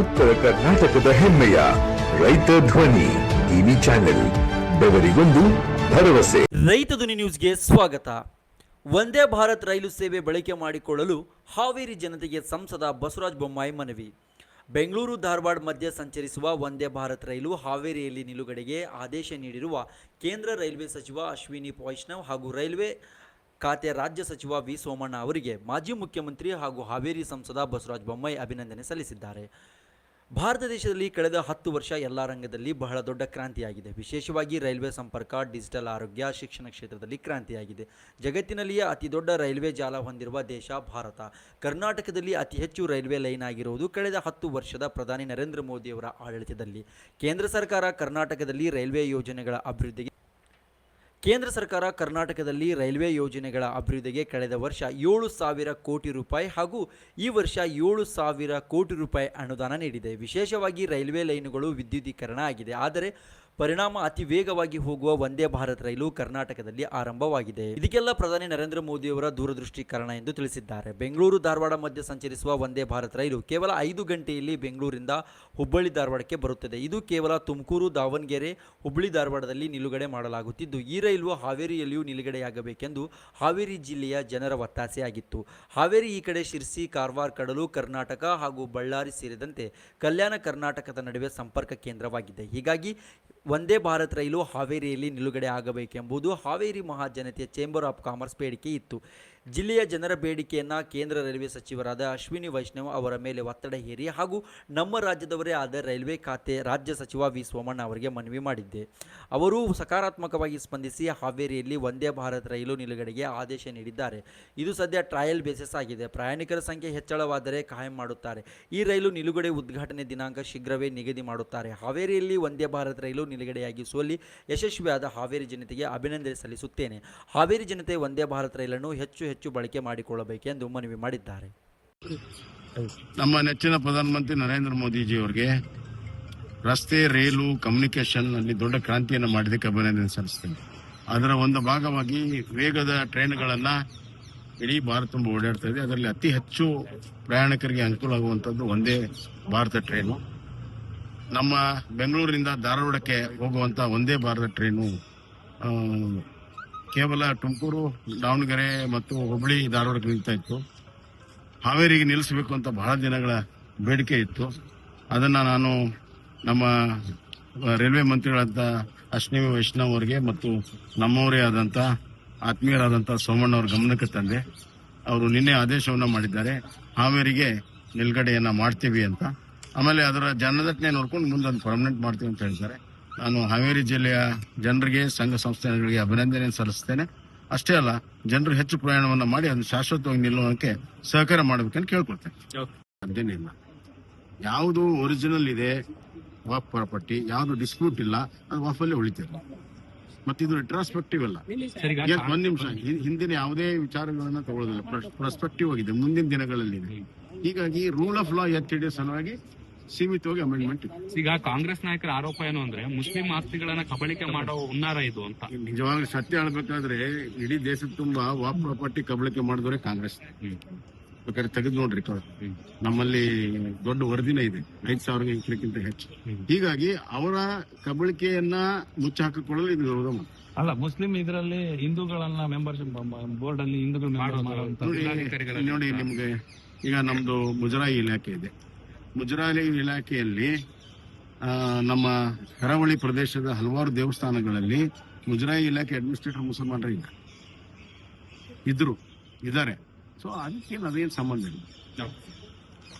ಉತ್ತರ ಕರ್ನಾಟಕದ ಹೆಮ್ಮೆಯ ರೈತ ಧ್ವನಿ ಟಿವಿ ಚಾನೆಲ್, ಬೆವರಿಗೊಂದು ಭರವಸೆ. ರೈತ ಧ್ವನಿ ನ್ಯೂಸ್ಗೆ ಸ್ವಾಗತ. ವಂದೇ ಭಾರತ್ ರೈಲು ಸೇವೆ ಬಳಕೆ ಮಾಡಿಕೊಳ್ಳಲು ಹಾವೇರಿ ಜನತೆಗೆ ಸಂಸದ ಬಸವರಾಜ ಬೊಮ್ಮಾಯಿ ಮನವಿ. ಬೆಂಗಳೂರು ಧಾರವಾಡ ಮಧ್ಯೆ ಸಂಚರಿಸುವ ವಂದೇ ಭಾರತ್ ರೈಲು ಹಾವೇರಿಯಲ್ಲಿ ನಿಲುಗಡೆಗೆ ಆದೇಶ ನೀಡಿರುವ ಕೇಂದ್ರ ರೈಲ್ವೆ ಸಚಿವ ಅಶ್ವಿನಿ ವೈಷ್ಣವ್ ಹಾಗೂ ರೈಲ್ವೆ ಖಾತೆ ರಾಜ್ಯ ಸಚಿವ ವಿ ಸೋಮಣ್ಣ ಅವರಿಗೆ ಮಾಜಿ ಮುಖ್ಯಮಂತ್ರಿ ಹಾಗೂ ಹಾವೇರಿ ಸಂಸದ ಬಸವರಾಜ ಬೊಮ್ಮಾಯಿ ಅಭಿನಂದನೆ ಸಲ್ಲಿಸಿದ್ದಾರೆ. ಭಾರತ ದೇಶದಲ್ಲಿ ಕಳೆದ ಹತ್ತು ವರ್ಷ ಎಲ್ಲ ರಂಗದಲ್ಲಿ ಬಹಳ ದೊಡ್ಡ ಕ್ರಾಂತಿಯಾಗಿದೆ. ವಿಶೇಷವಾಗಿ ರೈಲ್ವೆ ಸಂಪರ್ಕ, ಡಿಜಿಟಲ್ ಆರೋಗ್ಯ, ಶಿಕ್ಷಣ ಕ್ಷೇತ್ರದಲ್ಲಿ ಕ್ರಾಂತಿಯಾಗಿದೆ. ಜಗತ್ತಿನಲ್ಲಿಯೇ ಅತಿ ದೊಡ್ಡ ರೈಲ್ವೆ ಜಾಲ ಹೊಂದಿರುವ ದೇಶ ಭಾರತ. ಕರ್ನಾಟಕದಲ್ಲಿ ಅತಿ ಹೆಚ್ಚು ರೈಲ್ವೆ ಲೈನ್ ಆಗಿರುವುದು ಕಳೆದ ಹತ್ತು ವರ್ಷದ ಪ್ರಧಾನಿ ನರೇಂದ್ರ ಮೋದಿಯವರ ಆಡಳಿತದಲ್ಲಿ. ಕೇಂದ್ರ ಸರ್ಕಾರ ಕರ್ನಾಟಕದಲ್ಲಿ ರೈಲ್ವೆ ಯೋಜನೆಗಳ ಅಭಿವೃದ್ಧಿಗೆ ಕೇಂದ್ರ ಸರ್ಕಾರ ಕರ್ನಾಟಕದಲ್ಲಿ ರೈಲ್ವೆ ಯೋಜನೆಗಳ ಅಭಿವೃದ್ಧಿಗೆ ಕಳೆದ ವರ್ಷ ಏಳು ಸಾವಿರ ಕೋಟಿ ರೂಪಾಯಿ ಹಾಗೂ ಈ ವರ್ಷ ಏಳು ಸಾವಿರ ಕೋಟಿ ರೂಪಾಯಿ ಅನುದಾನ ನೀಡಿದೆ. ವಿಶೇಷವಾಗಿ ರೈಲ್ವೆ ಲೈನುಗಳು ವಿದ್ಯುದೀಕರಣ ಆಗಿದೆ. ಆದರೆ ಪರಿಣಾಮ ಅತಿ ವೇಗವಾಗಿ ಹೋಗುವ ವಂದೇ ಭಾರತ್ ರೈಲು ಕರ್ನಾಟಕದಲ್ಲಿ ಆರಂಭವಾಗಿದೆ. ಇದಕ್ಕೆಲ್ಲ ಪ್ರಧಾನಿ ನರೇಂದ್ರ ಮೋದಿಯವರ ದೂರದೃಷ್ಟಿ ಕಾರಣ ಎಂದು ತಿಳಿಸಿದ್ದಾರೆ. ಬೆಂಗಳೂರು, ಧಾರವಾಡ ಮಧ್ಯೆ ಸಂಚರಿಸುವ ವಂದೇ ಭಾರತ್ ರೈಲು ಕೇವಲ ಐದು ಗಂಟೆಯಲ್ಲಿ ಬೆಂಗಳೂರಿಂದ ಹುಬ್ಬಳ್ಳಿ, ಧಾರವಾಡಕ್ಕೆ ಬರುತ್ತದೆ. ಇದು ಕೇವಲ ತುಮಕೂರು, ದಾವಣಗೆರೆ, ಹುಬ್ಬಳ್ಳಿ, ಧಾರವಾಡದಲ್ಲಿ ನಿಲುಗಡೆ ಮಾಡಲಾಗುತ್ತಿದ್ದು, ಈ ರೈಲು ಹಾವೇರಿಯಲ್ಲಿಯೂ ನಿಲುಗಡೆಯಾಗಬೇಕೆಂದು ಹಾವೇರಿ ಜಿಲ್ಲೆಯ ಜನರ ಒತ್ತಾಸೆಯಾಗಿತ್ತು. ಹಾವೇರಿ ಈ ಕಡೆ ಶಿರ್ಸಿ, ಕಾರವಾರ, ಕಡಲು, ಕರ್ನಾಟಕ ಹಾಗೂ ಬಳ್ಳಾರಿ ಸೇರಿದಂತೆ ಕಲ್ಯಾಣ ಕರ್ನಾಟಕದ ನಡುವೆ ಸಂಪರ್ಕ ಕೇಂದ್ರವಾಗಿದೆ. ಹೀಗಾಗಿ ವಂದೇ ಭಾರತ್ ರೈಲು ಹಾವೇರಿಯಲ್ಲಿ ನಿಲುಗಡೆ ಆಗಬೇಕೆಂಬುದು ಹಾವೇರಿ ಮಹಾಜನತೆಯ ಚೇಂಬರ್ ಆಫ್ ಕಾಮರ್ಸ್ ಬೇಡಿಕೆ ಇತ್ತು. ಜಿಲ್ಲೆಯ ಜನರ ಬೇಡಿಕೆಯನ್ನು ಕೇಂದ್ರ ರೈಲ್ವೆ ಸಚಿವರಾದ ಅಶ್ವಿನಿ ವೈಷ್ಣವ್ ಅವರ ಮೇಲೆ ಒತ್ತಡ ಹೇರಿ ಹಾಗೂ ನಮ್ಮ ರಾಜ್ಯದವರೇ ಆದ ರೈಲ್ವೆ ಖಾತೆ ರಾಜ್ಯ ಸಚಿವ ವಿ ಸೋಮಣ್ಣ ಅವರಿಗೆ ಮನವಿ ಮಾಡಿದ್ದೆ. ಅವರು ಸಕಾರಾತ್ಮಕವಾಗಿ ಸ್ಪಂದಿಸಿ ಹಾವೇರಿಯಲ್ಲಿ ವಂದೇ ಭಾರತ್ ರೈಲು ನಿಲುಗಡೆಗೆ ಆದೇಶ ನೀಡಿದ್ದಾರೆ. ಇದು ಸದ್ಯ ಟ್ರಯಲ್ ಬೇಸಿಸ್ ಆಗಿದೆ. ಪ್ರಯಾಣಿಕರ ಸಂಖ್ಯೆ ಹೆಚ್ಚಳವಾದರೆ ಕಾಯಂ ಮಾಡುತ್ತಾರೆ. ಈ ರೈಲು ನಿಲುಗಡೆ ಉದ್ಘಾಟನೆ ದಿನಾಂಕ ಶೀಘ್ರವೇ ನಿಗದಿ ಮಾಡುತ್ತಾರೆ. ಹಾವೇರಿಯಲ್ಲಿ ವಂದೇ ಭಾರತ್ ರೈಲು ನಿಲುಗಡೆಯಾಗಿಸುವಲ್ಲಿ ಯಶಸ್ವಿಯಾದ ಹಾವೇರಿ ಜನತೆಗೆ ಅಭಿನಂದನೆ ಸಲ್ಲಿಸುತ್ತೇನೆ. ಹಾವೇರಿ ಜನತೆ ವಂದೇ ಭಾರತ್ ರೈಲನ್ನು ಹೆಚ್ಚು ಹೆಚ್ಚು ಬಳಕೆ ಮಾಡಿಕೊಳ್ಳಬೇಕೆಂದು ಮನವಿ ಮಾಡಿದ್ದಾರೆ. ನಮ್ಮ ನೆಚ್ಚಿನ ಪ್ರಧಾನಮಂತ್ರಿ ನರೇಂದ್ರ ಮೋದಿಜಿಯವರಿಗೆ ರಸ್ತೆ, ರೈಲು ಕಮ್ಯುನಿಕೇಶನ್ನಲ್ಲಿ ದೊಡ್ಡ ಕ್ರಾಂತಿಯನ್ನು ಮಾಡಿದ್ದಕ್ಕೆ ಅಭಿನಂದನೆ ಸಲ್ಲಿಸ್ತೇನೆ. ಅದರ ಒಂದು ಭಾಗವಾಗಿ ವೇಗದ ಟ್ರೈನ್ಗಳನ್ನ ಇಡೀ ಭಾರತ ತುಂಬ ಓಡಾಡ್ತಾ ಇದೆ. ಅದರಲ್ಲಿ ಅತಿ ಹೆಚ್ಚು ಪ್ರಯಾಣಿಕರಿಗೆ ಅನುಕೂಲ ಆಗುವಂಥದ್ದು ಒಂದೇ ಭಾರತ ಟ್ರೈನು. ನಮ್ಮ ಬೆಂಗಳೂರಿನಿಂದ ಧಾರವಾಡಕ್ಕೆ ಹೋಗುವಂತ ಒಂದೇ ಭಾರತ ಟ್ರೈನು ಕೇವಲ ತುಮಕೂರು, ದಾವಣಗೆರೆ ಮತ್ತು ಹುಬ್ಬಳ್ಳಿ ಧಾರವಾಡಕ್ಕೆ ನಿಲ್ತಾ ಇತ್ತು. ಹಾವೇರಿಗೆ ನಿಲ್ಲಿಸಬೇಕು ಅಂತ ಬಹಳ ದಿನಗಳ ಬೇಡಿಕೆ ಇತ್ತು. ಅದನ್ನು ನಾನು ನಮ್ಮ ರೈಲ್ವೆ ಮಂತ್ರಿಗಳಾದಂಥ ಅಶ್ವಿನಿ ವೈಷ್ಣವ್ ಅವರಿಗೆ ಮತ್ತು ನಮ್ಮವರೇ ಆದಂಥ ಆತ್ಮೀಯರಾದಂಥ ಸೋಮಣ್ಣ ಅವ್ರ ಗಮನಕ್ಕೆ ತಂದೆ. ಅವರು ನಿನ್ನೆ ಆದೇಶವನ್ನು ಮಾಡಿದ್ದಾರೆ. ಹಾವೇರಿಗೆ ನಿಲುಗಡೆಯನ್ನು ಮಾಡ್ತೀವಿ ಅಂತ. ಆಮೇಲೆ ಅದರ ಜನದಟ್ಟಣೆ ನೋಡ್ಕೊಂಡು ಮುಂದೆ ಒಂದು ಪರ್ಮನೆಂಟ್ ಮಾಡ್ತೀವಿ ಅಂತ ಹೇಳ್ತಾರೆ ನಾನು ಹಾವೇರಿ ಜಿಲ್ಲೆಯ ಜನರಿಗೆ ಸಂಘ ಸಂಸ್ಥೆಗಳಿಗೆ ಅಭಿನಂದನೆ ಸಲ್ಲಿಸ್ತೇನೆ. ಅಷ್ಟೇ ಅಲ್ಲ ಜನರು ಹೆಚ್ಚು ಪ್ರಯಾಣವನ್ನು ಮಾಡಿ ಅದನ್ನು ಶಾಶ್ವತವಾಗಿ ನಿಲ್ಲುವುದಕ್ಕೆ ಸಹಕಾರ ಮಾಡಬೇಕಂತ ಕೇಳ್ಕೊಳ್ತೇನೆ. ಇಲ್ಲ. ಯಾವುದು ಒರಿಜಿನಲ್ ಇದೆ ವಾಪ್ ಪ್ರಾಪರ್ಟಿ ಯಾವುದು ಡಿಸ್ಪ್ಯೂಟ್ ಇಲ್ಲ ಅದು ವಾಫಲ್ಲೇ ಉಳಿತಿರಲ್ಲ ಮತ್ತೆ ಇದು ರಿಟ್ರಾಸ್ಪೆಕ್ಟಿವ್ ಅಲ್ಲ. ಈಗ ಒಂದ್ ನಿಮಿಷ. ಹಿಂದಿನ ಯಾವುದೇ ವಿಚಾರಗಳನ್ನ ತಗೊಳ್ಳೋದಿಲ್ಲ. ಪ್ರಸ್ಪೆಕ್ಟಿವ್ ಆಗಿದೆ ಮುಂದಿನ ದಿನಗಳಲ್ಲಿ ಇದೆ. ಹೀಗಾಗಿ ರೂಲ್ ಆಫ್ ಲಾ ಎತ್ತಿಡಿಯೋ ಸಲುವಾಗಿ ಸೀಮಿತವಾಗಿ ಅಮೆಂಡ್ಮೆಂಟ್ ಈಗ ಕಾಂಗ್ರೆಸ್ ನಾಯಕರ ಆರೋಪ ಏನು ಅಂದ್ರೆ ಮುಸ್ಲಿಂ ಆಸ್ತಿಗಳನ್ನ ಕಬಳಿಕೆ ಮಾಡೋ ಹುನ್ನಾರ ಇದು ಅಂತ. ನಿಜವಾಗ್ಲೂ ಸತ್ಯ ಹೇಳ್ಬೇಕಾದ್ರೆ ಇಡೀ ದೇಶದ ತುಂಬಾ ವಾಪ್ ಪ್ರಾಪರ್ಟಿ ಕಬಳಿಕೆ ಮಾಡಿದವರೇ ಕಾಂಗ್ರೆಸ್. ಬೇಕಾದ್ರೆ ತೆಗೆದು ನೋಡ್ರಿ ನಮ್ಮಲ್ಲಿ ದೊಡ್ಡ ವರದಿನ ಇದೆ. ಐದ್ ಸಾವಿರ ಎಕರೆಕ್ಕಿಂತ ಹೆಚ್ಚು. ಹೀಗಾಗಿ ಅವರ ಕಬಳಿಕೆಯನ್ನ ಮುಚ್ಚಾಕಿಕೊಳ್ಳಲು ಇದು ವಿರೋಧ. ಅಲ್ಲ ಮುಸ್ಲಿಂ ಇದರಲ್ಲಿ ಹಿಂದೂಗಳನ್ನ ಮೆಂಬರ್ಶಿಪ್ ಬೋರ್ಡ್ ಅಲ್ಲಿ ಹಿಂದೂಗಳು ನೋಡಿ ನಿಮ್ಗೆ ಈಗ ನಮ್ದು ಮುಜರಾಯಿ ಇಲಾಖೆ ಇದೆ. ಮುಜರಾಯಿ ಇಲಾಖೆಯಲ್ಲಿ ನಮ್ಮ ಕರಾವಳಿ ಪ್ರದೇಶದ ಹಲವಾರು ದೇವಸ್ಥಾನಗಳಲ್ಲಿ ಮುಜರಾಯಿ ಇಲಾಖೆ ಅಡ್ಮಿನಿಸ್ಟ್ರೇಟರ್ ಮುಸಲ್ಮಾನರು ಇಲ್ಲ. ಇದ್ರು, ಇದ್ದಾರೆ. ಸೊ ಅದಕ್ಕೇನು ಅದೇನು ಸಂಬಂಧ ಇಲ್ಲ.